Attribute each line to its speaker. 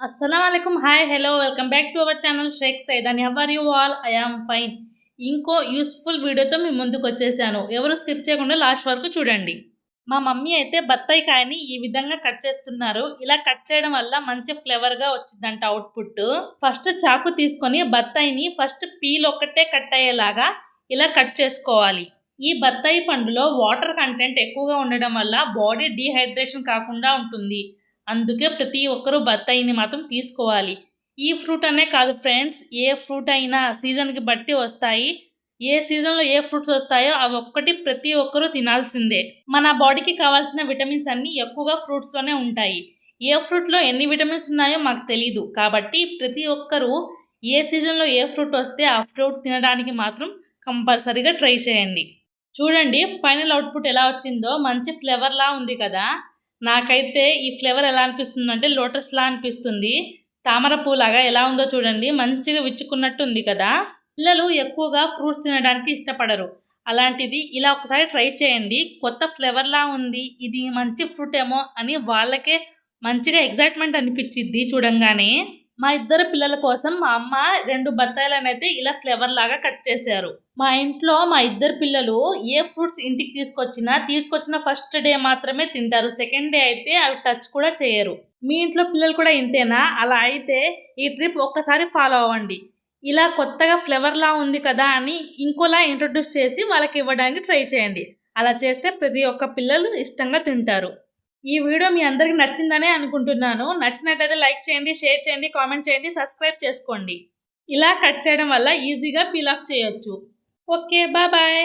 Speaker 1: అస్సలం hi hello welcome back to our channel Sheikh Syed అని ever you all I am fine ఇంకో useful వీడియోతో మీ ముందుకు వచ్చేసాను. ఎవరు స్కిప్ చేయకుండా లాస్ట్ వరకు చూడండి. మా మమ్మీ అయితే బత్తాయి కాయని ఈ విధంగా కట్ చేస్తున్నారు. ఇలా కట్ చేయడం వల్ల మంచి ఫ్లేవర్గా వచ్చిందంట అవుట్పుట్ ఫస్ట్ చాకు తీసుకొని బత్తాయిని ఫస్ట్ పీల్ ఒక్కటే కట్ అయ్యేలాగా ఇలా కట్ చేసుకోవాలి. ఈ బత్తాయి పండులో వాటర్ కంటెంట్ ఎక్కువగా ఉండడం వల్ల బాడీ డీహైడ్రేషన్ కాకుండా ఉంటుంది. అందుకే ప్రతి ఒక్కరూ బత్తాయిని మాత్రం తీసుకోవాలి. ఈ ఫ్రూట్ అనే కాదు ఫ్రెండ్స్ ఏ ఫ్రూట్ అయినా సీజన్కి బట్టి వస్తాయి. ఏ సీజన్లో ఏ ఫ్రూట్స్ వస్తాయో అవి ఒక్కటి ప్రతి ఒక్కరూ తినాల్సిందే. మన బాడీకి కావాల్సిన విటమిన్స్ అన్నీ ఎక్కువగా ఫ్రూట్స్లోనే ఉంటాయి. ఏ ఫ్రూట్లో ఎన్ని విటమిన్స్ ఉన్నాయో మాకు తెలీదు. కాబట్టి ప్రతి ఒక్కరూ ఏ సీజన్లో ఏ ఫ్రూట్ వస్తే ఆ ఫ్రూట్ తినడానికి మాత్రం కంపల్సరీగా ట్రై చేయండి. చూడండి ఫైనల్ అవుట్పుట్ ఎలా వచ్చిందో. మంచి ఫ్లేవర్లా ఉంది కదా. నాకైతే ఈ ఫ్లేవర్ ఎలా అనిపిస్తుంది అంటే లోటస్లా అనిపిస్తుంది. తామర పూలాగా ఎలా ఉందో చూడండి. మంచిగా విచ్చుకున్నట్టు ఉంది కదా. పిల్లలు ఎక్కువగా ఫ్రూట్స్ తినడానికి ఇష్టపడరు. అలాంటిది ఇలా ఒకసారి ట్రై చేయండి. కొత్త ఫ్లేవర్లా ఉంది. ఇది మంచి ఫ్రూట్ ఏమో అని వాళ్ళకే మంచిగా ఎగ్జైట్మెంట్ అనిపించిద్ది చూడంగానే. మా ఇద్దరు పిల్లల కోసం మా అమ్మ రెండు బత్తాయిలను అయితే ఇలా ఫ్లేవర్ లాగా కట్ చేశారు. మా ఇంట్లో మా ఇద్దరు పిల్లలు ఏ ఫ్రూట్స్ ఇంటికి తీసుకొచ్చినా తీసుకొచ్చిన ఫస్ట్ డే మాత్రమే తింటారు. సెకండ్ డే అయితే అవి టచ్ కూడా చేయరు. మీ ఇంట్లో పిల్లలు కూడా ఇంతేనా? అలా అయితే ఈ ట్రిప్ ఒక్కసారి ఫాలో అవ్వండి. ఇలా కొత్తగా ఫ్లేవర్లా ఉంది కదా అని ఇంకోలా ఇంట్రొడ్యూస్ చేసి వాళ్ళకి ఇవ్వడానికి ట్రై చేయండి. అలా చేస్తే ప్రతి ఒక్క పిల్లలు ఇష్టంగా తింటారు. ఈ వీడియో మీ అందరికి నచ్చిందనే అనుకుంటున్నాను. నచ్చినట్లయితే లైక్ చేయండి షేర్ చేయండి కామెంట్ చేయండి సబ్స్క్రైబ్ చేసుకోండి. ఇలా కట్ చేయడం వల్ల ఈజీగా పీల్ ఆఫ్ చేయొచ్చు. Okay bye bye.